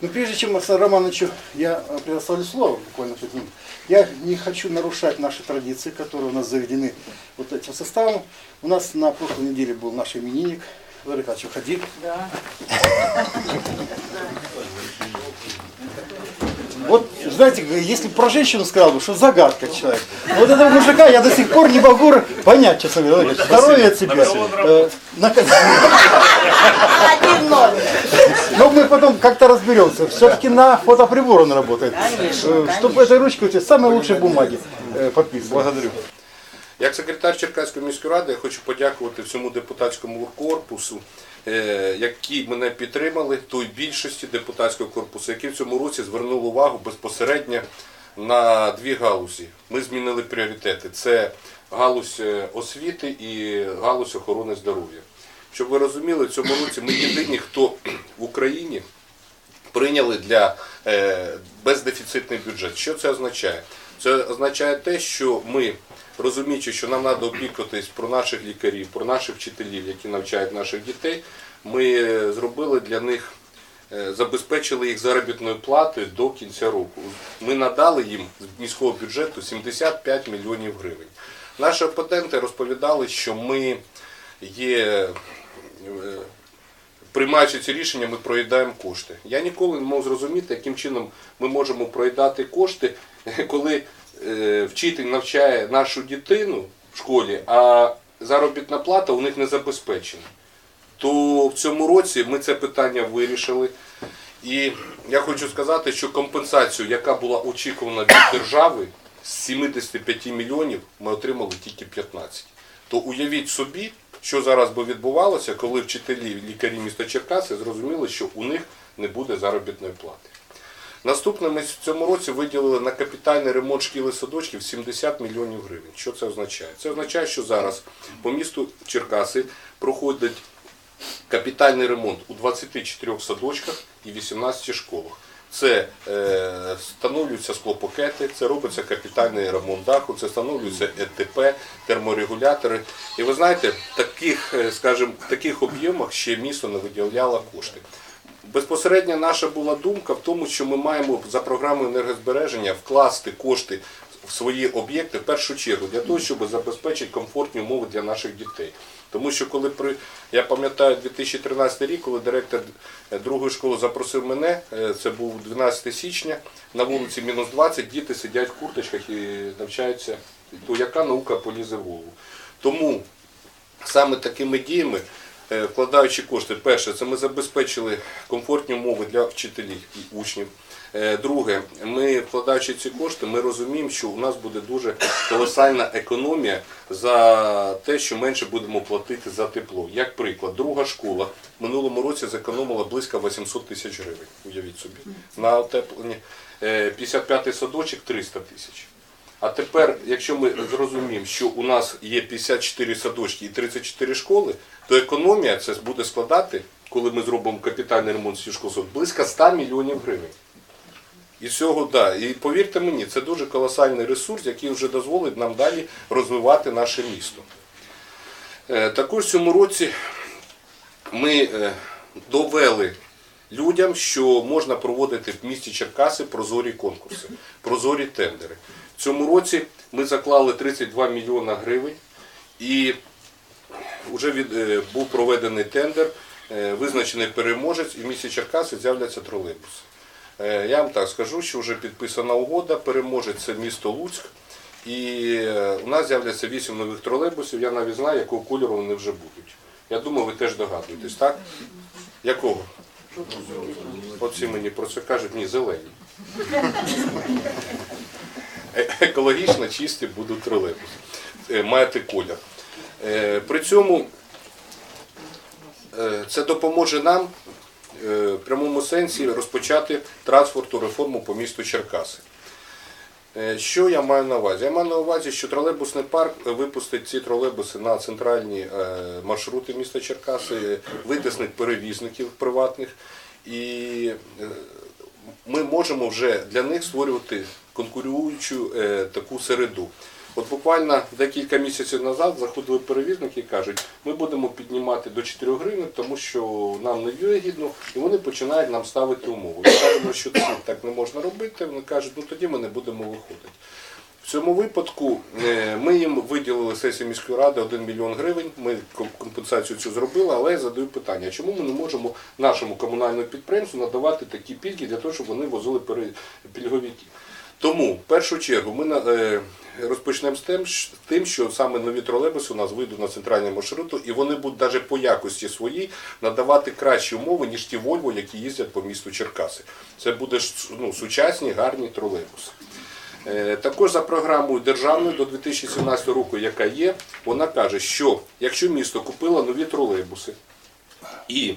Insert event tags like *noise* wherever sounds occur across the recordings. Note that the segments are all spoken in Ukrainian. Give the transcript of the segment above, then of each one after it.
Но прежде чем Александру Романовичу я э, предоставлю слово, буквально пять минут, я не хочу нарушать наши традиции, которые у нас заведены вот этим составом. У нас на прошлой неделе был наш именинник, Владимир Николаевич, уходи. Да. *laughs* Вот, знаете, если про женщину сказал бы, что загадка человек. Вот этого мужика я до сих пор не могу понять, честно говоря. Здоровья тебе. Э, на- Один ноль. Но мы потом как-то разберемся. Все-таки на фотоприбор он работает. Конечно, Чтобы этой ручкой у тебя самые лучшие бумаги э, подписывать. Благодарю. Як секретар Черкаської міської ради я хочу подякувати всьому депутатському корпусу, е, які мене підтримали, той більшості депутатського корпусу, які в цьому році звернули увагу безпосередньо на дві галузі. Ми змінили пріоритети: це галузь е, освіти і галузь охорони здоров'я. Щоб ви розуміли, в цьому році ми єдині, хто в Україні прийняли для е, бездефіцитний бюджет. Що це означає? Це означає те, що ми, розуміючи, що нам треба опікуватись про наших лікарів, про наших вчителів, які навчають наших дітей, ми зробили для них, е, забезпечили їх заробітною платою до кінця року. Ми надали їм з міського бюджету 75 мільйонів гривень. Наші опоненти розповідали, що ми є приймаючи ці рішення, ми проїдаємо кошти. Я ніколи не можу зрозуміти, яким чином ми можемо проїдати кошти, *laughs* коли е, вчитель навчає нашу дитину в школі, а заробітна плата у них не забезпечена. То в цьому році ми це питання вирішили. І я хочу сказати, що компенсацію, яка була очікувана від держави, з 75 мільйонів ми отримали тільки 15. То уявіть собі, що зараз би відбувалося, коли вчителі, лікарі міста Черкаси зрозуміли, що у них не буде заробітної плати. Наступне ми в цьому році виділили на капітальний ремонт шкіл і садочків 70 мільйонів гривень. Що це означає? Це означає, що зараз по місту Черкаси проходить капітальний ремонт у 24 садочках і 18 школах. Це е, встановлюються склопакети, це робиться капітальний ремонт даху, це встановлюються ЕТП, терморегулятори. І ви знаєте, таких, е, скажімо, таких об'ємах ще місто не виділяло кошти. Безпосередньо наша була думка в тому, що ми маємо за програмою енергозбереження вкласти кошти в свої об'єкти в першу чергу для того, щоб забезпечити комфортні умови для наших дітей. Тому що коли при я пам'ятаю 2013 рік, коли директор е, другої школи запросив мене, е, це був 12 січня, на вулиці мінус 20, діти сидять в курточках і навчаються, то яка наука полізе в голову. Тому саме такими діями, вкладаючи кошти, перше, це ми забезпечили комфортні умови для вчителів і учнів. Е, Друге, ми вкладаючи ці кошти, ми розуміємо, що у нас буде дуже колосальна економія за те, що менше будемо платити за тепло. Як приклад, друга школа в минулому році зекономила близько 800 тисяч гривень. Уявіть собі. На отеплення 55-й садочок 300 тисяч. А тепер, якщо ми зрозуміємо, що у нас є 54 садочки і 34 школи, то економія це буде складати, коли ми зробимо капітальний ремонт всіх школ, близько 100 мільйонів гривень. І цього, да. І повірте мені, це дуже колосальний ресурс, який вже дозволить нам далі розвивати наше місто. Е, Також в цьому році ми е, довели людям, що можна проводити в місті Черкаси прозорі конкурси, прозорі тендери. В цьому році ми заклали 32 мільйона гривень і вже від, е, був проведений тендер, е, визначений переможець, і в місті Черкаси з'являться тролейбуси. Е, Я вам так скажу, що вже підписана угода, переможець це місто Луцьк. І у нас з'являться 8 нових тролейбусів. Я навіть знаю, якого кольору вони вже будуть. Я думаю, ви теж догадуєтесь, так? Якого? Всі мені про це кажуть, ні, зелені. Е- Екологічно чисті будуть тролейбуси. Е, Маєте колір. Е, При цьому це допоможе нам в прямому сенсі розпочати транспортну реформу по місту Черкаси. Е, Що я маю на увазі? Я маю на увазі, що тролейбусний парк випустить ці тролейбуси на центральні е, маршрути міста Черкаси, витиснить перевізників приватних, і е, ми можемо вже для них створювати конкуруючу таку середу. От буквально декілька місяців назад заходили перевізники і кажуть, ми будемо піднімати до 4 гривень, тому що нам не вигідно, і вони починають нам ставити умови. Ми кажемо, що це так не можна робити. Вони кажуть, ну тоді ми не будемо виходити. В цьому випадку е, ми їм виділили сесію міської ради 1 мільйон гривень. Ми компенсацію цю зробили, але я задаю питання, чому ми не можемо нашому комунальному підприємству надавати такі пільги для того, щоб вони возили пільговиків. Тому в першу чергу ми е, розпочнемо з тим, що саме нові тролейбуси у нас вийдуть на центральний маршруту, і вони будуть навіть по якості своїй надавати кращі умови, ніж ті Вольво, які їздять по місту Черкаси. Це буде ну, сучасні, гарні тролейбуси. Е, Також за програмою державною до 2017 року, яка є, вона каже, що якщо місто купило нові тролейбуси і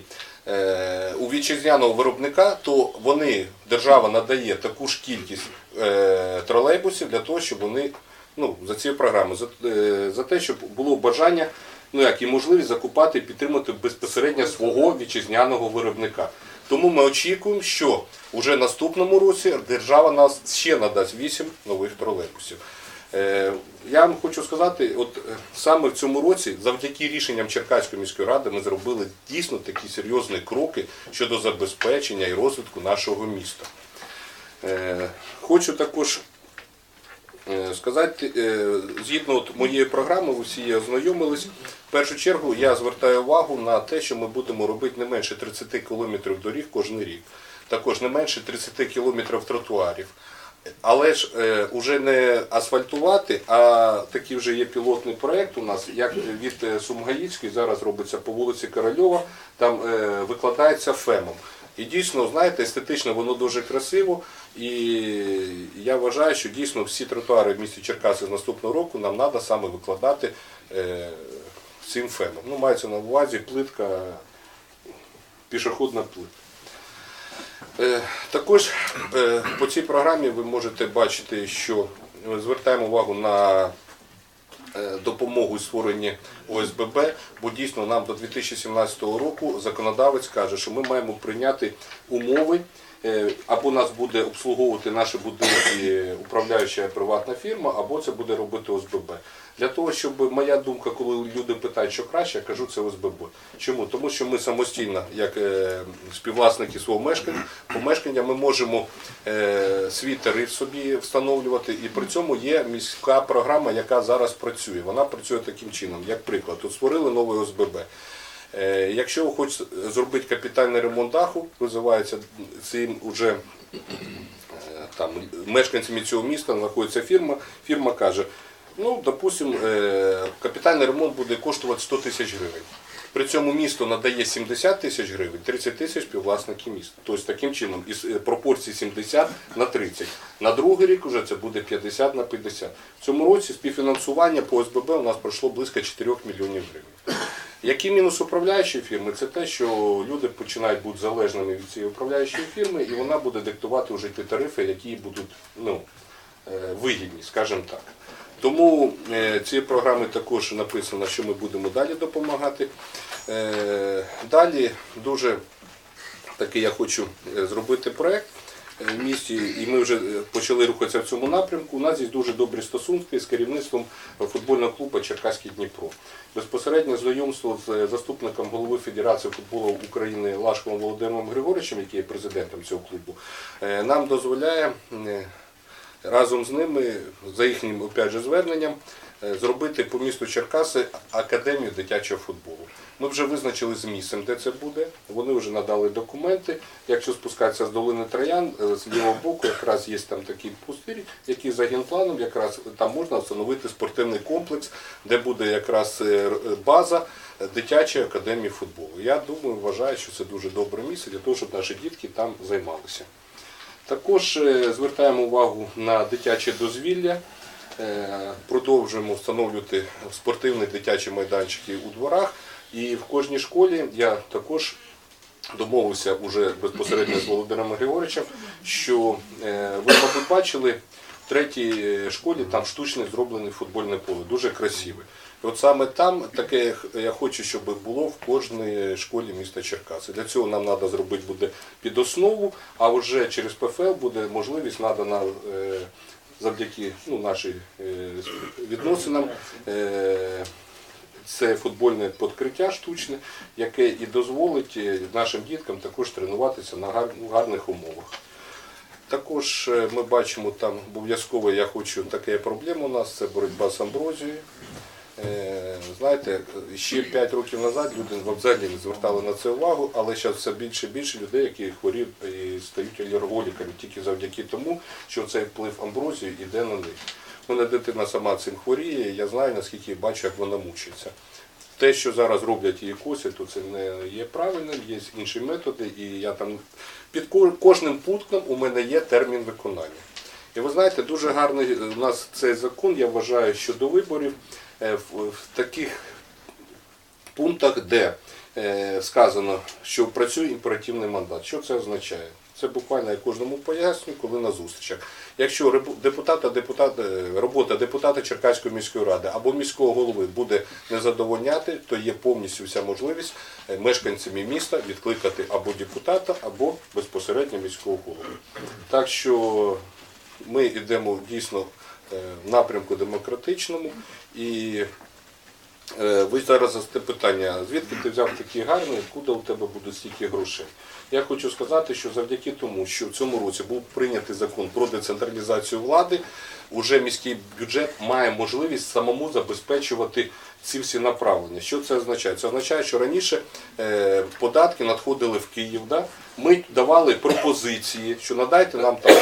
у вітчизняного виробника, то вони, держава надає таку ж кількість е, тролейбусів для того, щоб вони ну, за цією програмою, за, е, за те, щоб було бажання ну, як і можливість закупати і підтримати безпосередньо свого вітчизняного виробника. Тому ми очікуємо, що вже наступному році держава нас ще надасть 8 нових тролейбусів. Е, Я вам хочу сказати, от е, саме в цьому році, завдяки рішенням Черкаської міської ради, ми зробили дійсно такі серйозні кроки щодо забезпечення і розвитку нашого міста. Е, Хочу також сказати, згідно от моєї програми, ви всі ознайомились. В першу чергу я звертаю увагу на те, що ми будемо робити не менше 30 кілометрів доріг кожен рік. Також не менше 30 кілометрів тротуарів. Але ж е, уже не асфальтувати, а такий вже є пілотний проєкт у нас, як від е, Сумгаїцької, зараз робиться по вулиці Корольова, там е, викладається фемом. І дійсно, знаєте, естетично воно дуже красиво. І я вважаю, що дійсно всі тротуари в місті Черкаси з наступного року нам треба саме викладати е, цим фемом. Ну, мається на увазі плитка, пішохідна плитка. Е, Також е, по цій програмі ви можете бачити, що звертаємо увагу на е, допомогу створенні ОСББ, бо дійсно нам до 2017 року законодавець каже, що ми маємо прийняти умови, е, або нас буде обслуговувати наші будинки управляюча приватна фірма, або це буде робити ОСББ. Для того, щоб моя думка, коли люди питають, що краще, я кажу, це ОСББ. Чому? Тому що ми самостійно, як е, співвласники свого мешкання, помешкання, ми можемо е, свій тариф собі встановлювати, і при цьому є міська програма, яка зараз працює. Вона працює таким чином, як приклад. Тут створили новий ОСББ. Е, Якщо ви хочете зробити капітальний ремонт даху, визивається цим уже е, там мешканцями цього міста знаходиться фірма. Фірма каже, ну, допустим, е, капітальний ремонт буде коштувати 100 тисяч гривень. При цьому місто надає 70 тисяч гривень, 30 тисяч співвласники міста. Тобто таким чином із е, пропорції 70 на 30. На другий рік вже це буде 50 на 50. В цьому році співфінансування по ОСББ у нас пройшло близько 4 мільйонів гривень. Який мінус управляючої фірми? Це те, що люди починають бути залежними від цієї управляючої фірми, і вона буде диктувати вже ті тарифи, які будуть ну, е, вигідні, скажімо так. Тому е, цієї програми також написано, що ми будемо далі допомагати. Е, Далі дуже такий я хочу е, зробити проєкт в місті, і ми вже почали рухатися в цьому напрямку. У нас є дуже добрі стосунки з керівництвом футбольного клубу Черкаський Дніпро. Безпосередньо знайомство з заступником голови Федерації футболу України Лашковим Володимиром Григоровичем, який є президентом цього клубу, нам дозволяє разом з ними, за їхнім опять же, зверненням, е, зробити по місту Черкаси академію дитячого футболу. Ми вже визначили з місцем, де це буде. Вони вже надали документи. Якщо спускатися з долини Троян, е, з лівого боку якраз є там такий пустир, який за генпланом якраз там можна встановити спортивний комплекс, де буде якраз е, база дитячої академії футболу. Я думаю, вважаю, що це дуже добре місце для того, щоб наші дітки там займалися. Також е, звертаємо увагу на дитяче дозвілля. Е, Продовжуємо встановлювати спортивні дитячі майданчики у дворах. І в кожній школі я також домовився уже безпосередньо з Володимиром Григоровичем, що е, ви, мабуть, бачили, в третій школі там штучне зроблене футбольне поле, дуже красиве. От саме там таке я хочу, щоб було в кожній школі міста Черкаси. Для цього нам треба зробити буде під основу, а вже через ПФЛ буде можливість надана е, завдяки ну, нашим е, відносинам. Е, це футбольне підкриття штучне, яке і дозволить нашим діткам також тренуватися на гарних умовах. Також ми бачимо там обов'язково, я хочу, така проблема у нас, це боротьба з амброзією. Е, Знаєте, ще 5 років назад люди взагалі не звертали на це увагу, але зараз все більше і більше людей, які хворіють і стають алерголіками тільки завдяки тому, що цей вплив амброзії йде на них. У мене дитина сама цим хворіє, я знаю, наскільки бачу, як вона мучиться. Те, що зараз роблять її косять, то це не є правильним, є інші методи, і я там під кожним пунктом у мене є термін виконання. І ви знаєте, дуже гарний у нас цей закон, я вважаю, що до виборів е, в, в таких пунктах, де е, сказано, що працює імперативний мандат. Що це означає? Це буквально я кожному поясню, коли на зустрічах. Якщо депутата, депутата, е, робота депутата Черкаської міської ради або міського голови буде не задовольняти, то є повністю вся можливість е, мешканцями міста відкликати або депутата, або безпосередньо міського голови. Так що ми йдемо дійсно е, в напрямку демократичному і Е, Ви зараз задасте питання, звідки ти взяв такі гарні, куди у тебе будуть стільки грошей? Я хочу сказати, що завдяки тому, що в цьому році був прийнятий закон про децентралізацію влади, уже міський бюджет має можливість самому забезпечувати ці всі направлення. Що це означає? Це означає, що раніше е, податки надходили в Київ. Да? Ми давали пропозиції, що надайте нам там,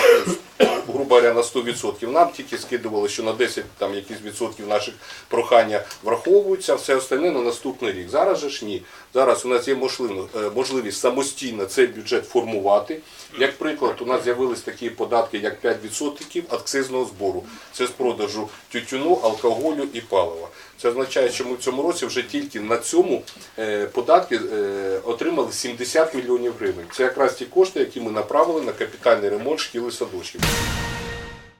говоря, на 100%. Нам тільки скидували, що на 10 там якісь відсотків наших прохання враховуються, все остальне на наступний рік. Зараз же ж ні. Зараз у нас є е, можливість самостійно цей бюджет формувати. Як приклад, у нас з'явились такі податки, як 5% акцизного збору. Це з продажу тютюну, алкоголю і палива. Це означає, що ми в цьому році вже тільки на цьому е, податки е, отримали 70 мільйонів гривень. Це якраз ті кошти, які ми направили на капітальний ремонт шкіл і садочків.